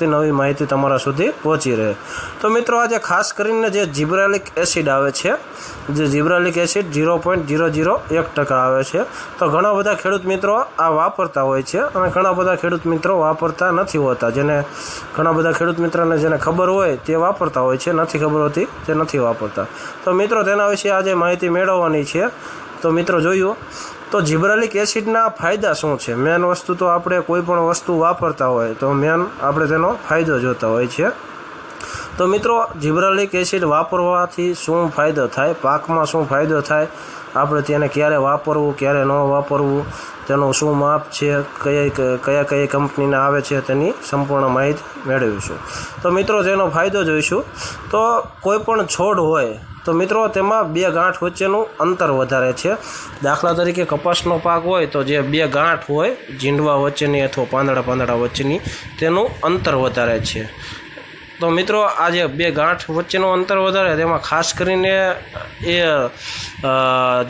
લગતી નવી માહિતી તમારા સુધી પહોંચી રહે. તો મિત્રો, આજે ખાસ કરીને જે જીબ્રાલિક એસિડ આવે છે, જે gibberellic acid zero point zero zero એક ટકા આવે છે. તો ઘણા બધા ખેડૂત મિત્રો આ વાપરતા હોય છે અને ઘણા બધા ખેડૂત મિત્રો વાપરતા નથી હોતા. જેને ઘણા બધા ખેડૂત મિત્રોને જેને ખબર હોય તે વાપરતા હોય છે. નથી ખબર હોતી તે નથી વાપરતા. તો મિત્રો, તેના વિશે આજે માહિતી મેળવવાની છે. તો મિત્રો જોયું, તો જીબ્રાલિક એસિડના ફાયદા શું છે? મેન વસ્તુ તો આપણે કોઈ પણ વસ્તુ વાપરતા હોય તો મેન આપણે તેનો ફાયદો જોતા હોય છે. તો મિત્રો, જીબ્રાલિક એસિડ વાપરવાથી શું ફાયદો થાય? પાકમાં શું ફાયદો થાય? આપણે તેને ક્યારે વાપરવું, ક્યારે ન વાપરવું? તેનું શું માપ છે? કઈ કયા કઈ કંપનીના આવે છે? તેની સંપૂર્ણ માહિતી મેળવીશું. તો મિત્રો, તેનો ફાયદો જોઈશું. તો કોઈ પણ છોડ હોય, તો મિત્રો, તેમાં બે ગાંઠ વચ્ચેનું અંતર વધારે છે. દાખલા તરીકે કપાસનો પાક હોય, તો જે બે ગાંઠ હોય, ઝીંડવા વચ્ચેની અથવા પાંદડા પાંદડા વચ્ચેની, તેનું અંતર વધારે છે. તો મિત્રો આ જે બે ગાંઠ વચ્ચેનું અંતર વધારે, તેમાં ખાસ કરીને એ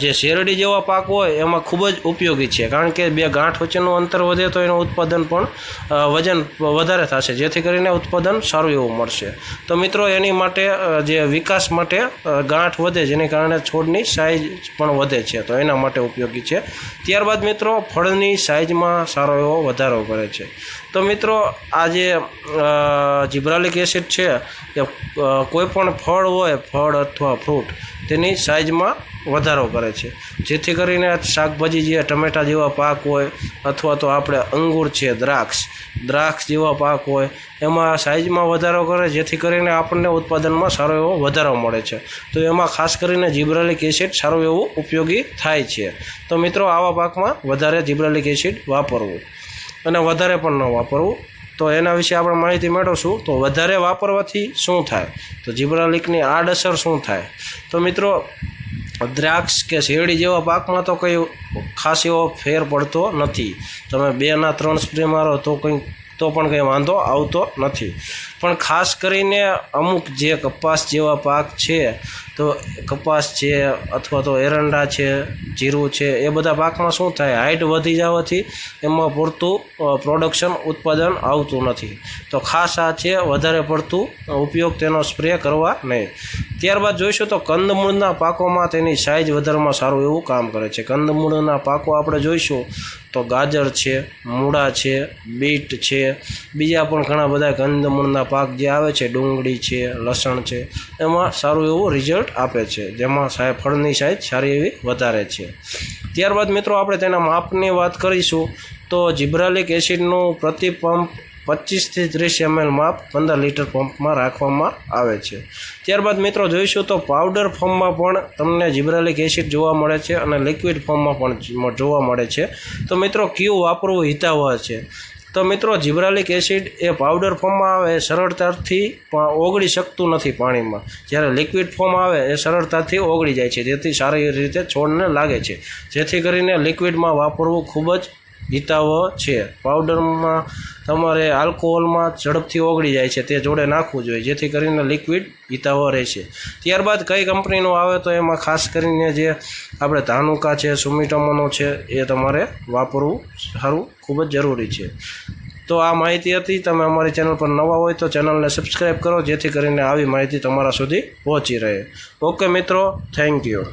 જે શેરડી જેવા પાક હોય, એમાં ખૂબ જ ઉપયોગી છે. કારણ કે બે ગાંઠ વચ્ચેનું અંતર વધે તો એનું ઉત્પાદન પણ વજન વધારે થશે, જેથી કરીને ઉત્પાદન સારું એવું મળશે. તો મિત્રો, એની માટે જે વિકાસ માટે ગાંઠ વધે, જેને કારણે છોડની સાઇઝ પણ વધે છે. તો એના માટે ઉપયોગી છે. ત્યારબાદ મિત્રો, ફળની સાઇઝમાં સારો એવો વધારો કરે છે. તો મિત્રો, આ જે જીબ્રાલિક એસિડ છે, એ કોઈપણ ફળ હોય, ફળ અથવા ફ્રૂટ, તેની સાઇઝમાં વધારો કરે છે. જેથી કરીને શાકભાજી જે ટમેટા જેવા પાક હોય, અથવા તો આપણે અંગૂર છે, દ્રાક્ષ દ્રાક્ષ જેવા પાક હોય, એમાં સાઇઝમાં વધારો કરે, જેથી કરીને આપણને ઉત્પાદનમાં સારો એવો વધારો મળે છે. તો એમાં ખાસ કરીને જીબ્રાલિક એસિડ સારું એવું ઉપયોગી થાય છે. તો મિત્રો, આવા પાકમાં વધારે જીબ્રાલિક એસિડ વાપરવું. અને વધારે પણ ન વાપરવું. તો એના વિશે આપણે માહિતી મેળવશું. તો વધારે વાપરવાથી શું થાય? તો જીબ્રાલિકની આડઅસર શું થાય? તો મિત્રો, દ્રાક્ષ કે શેરડી જેવા પાકમાં તો કંઈ ખાસ એવો ફેર પડતો નથી. તમે બેના ત્રણ સ્પ્રે મારો તો કંઈ તો પણ કંઈ વાંધો આવતો નથી. પણ ખાસ કરીને અમુક જે કપાસ જેવા પાક છે, તો કપાસ છે અથવા તો એરંડા છે, જીરું છે, એ બધા પાકમાં શું થાય હાઇટ વધી જવાથી એમાં પૂરતું પ્રોડક્શન ઉત્પાદન આવતું નથી. તો ખાસ આ છે, વધારે પડતું ઉપયોગ તેનો સ્પ્રે કરવા નહીં. ત્યારબાદ જોઈશું તો કંદમૂળના પાકોમાં તેની સાઇઝ વધારવામાં સારું એવું કામ કરે છે. કંદમૂળના પાકો આપણે જોઈશું તો ગાજર છે, મૂળા છે, બીટ છે, બીજા પણ ઘણા બધા કંદમૂળના પાક જે આવે છે, ડુંગળી છે, લસણ છે, એમાં સારું એવું રિઝલ્ટ આપે છે, જેમાં સાહેબ ફળની સાઇઝ સારી એવી વધારે છે. ત્યારબાદ મિત્રો આપણે તેના માપની વાત કરીશું, તો જીબ્રાલિક એસિડનું પ્રતિ પંપ પચીસથી ત્રીસ એમએલ માપ પંદર લીટર પંપમાં રાખવામાં આવે છે. ત્યારબાદ મિત્રો જોઈશું તો પાવડર ફોર્મમાં પણ તમને જીબ્રાલિક એસિડ જોવા મળે છે અને લિક્વિડ ફોર્મમાં પણ જોવા મળે છે. તો મિત્રો કયું વાપરવું હિતાવહ છે? તો મિત્રો જીબ્રાલિક એસિડ એ પાવડર ફોર્મમાં આવે એ સરળતાથી ઓગળી શકતું નથી પાણીમાં. જ્યારે લિક્વિડ ફોર્મ આવે એ સરળતાથી ઓગળી જાય છે. જેથી સારી રીતે છોડને લાગે છે. જેથી કરીને લિક્વિડમાં વાપરવું ખૂબ જ હિતાવહ છે. પાવડરમાં તમારે આલ્કોહોલમાં ઝડપથી ઓગળી જાય છે, તે જોડે નાખવું જોઈએ, જેથી કરીને લિક્વિડ હિતાવહ રહેશે. ત્યારબાદ કઈ કંપનીનું આવે તો એમાં ખાસ કરીને જે આપણે ધાનુકા છે, સુમિટોમોનો છે, એ તમારે વાપરવું સારું, ખૂબ જ જરૂરી છે. તો આ માહિતી હતી. તમે અમારી ચેનલ પર નવા હોય તો ચેનલને સબસ્ક્રાઈબ કરો, જેથી કરીને આવી માહિતી તમારા સુધી પહોંચી રહે. ઓકે મિત્રો થેન્ક યુ